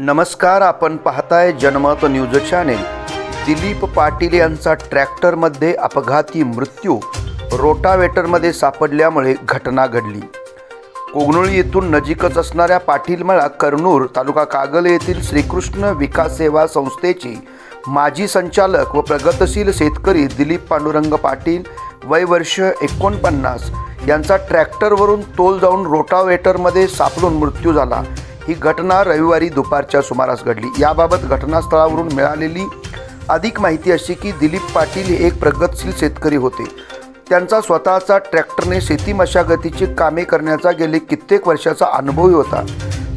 नमस्कार आपण पाहताय जनमत न्यूज चॅनेल. दिलीप पाटील यांचा ट्रॅक्टरमध्ये अपघाती मृत्यू. रोटावेटरमध्ये सापडल्यामुळे घटना घडली. कोगनोळी येथून नजीकच असणाऱ्या पाटीलमळा कर्नूर तालुका कागल येथील श्रीकृष्ण विकास सेवा संस्थेची माजी संचालक व प्रगतशील शेतकरी दिलीप पांडुरंग पाटील वय वर्ष एकोणपन्नास यांचा ट्रॅक्टरवरून तोल जाऊन रोटावेटरमध्ये सापडून मृत्यू झाला. ही घटना रविवारी दुपारच्या सुमारास घडली. याबाबत घटनास्थळावरून मिळालेली अधिक माहिती अशी की दिलीप पाटील हे एक प्रगतशील शेतकरी होते. त्यांचा स्वतःचा ट्रॅक्टरने शेती मशागतीची कामे करण्याचा गेले कित्येक वर्षाचा अनुभवही होता.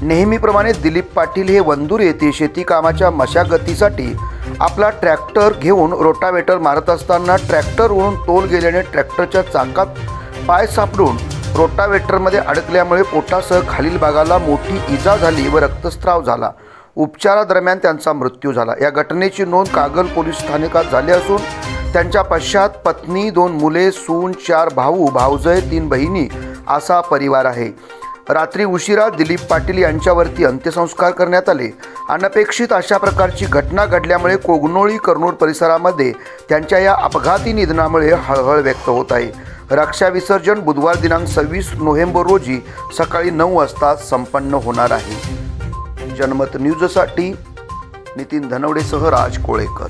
नेहमीप्रमाणे दिलीप पाटील हे वंदूर येथे शेतीकामाच्या मशागतीसाठी आपला ट्रॅक्टर घेऊन रोटावेटर मारत असताना ट्रॅक्टरवरून तोल गेल्याने ट्रॅक्टरच्या चाकात पाय सापडून रोटावेटरमध्ये अडकल्यामुळे पोटासह खालील भागाला मोठी इजा झाली व रक्तस्राव झाला. उपचारादरम्यान त्यांचा मृत्यू झाला. या घटनेची नोंद कागल पोलीस स्थानकात झाली असून त्यांच्या पश्चात पत्नी दोन मुले सून चार भाऊ भाऊजय तीन बहिणी असा परिवार आहे. रात्री उशिरा दिलीप पाटील यांच्यावरती अंत्यसंस्कार करण्यात आले. अनपेक्षित अशा प्रकारची घटना घडल्यामुळे कोगनोळी कर्नूल परिसरामध्ये त्यांच्या या अपघाती निधनामुळे हळहळ व्यक्त होत आहे. रक्षा विसर्जन बुधवार दिनांक सव्वीस नोव्हेंबर रोजी सकाळी नऊ वाजता संपन्न होणार आहे. जनमत न्यूजसाठी नितीन धनवडेसह राज कोळेकर.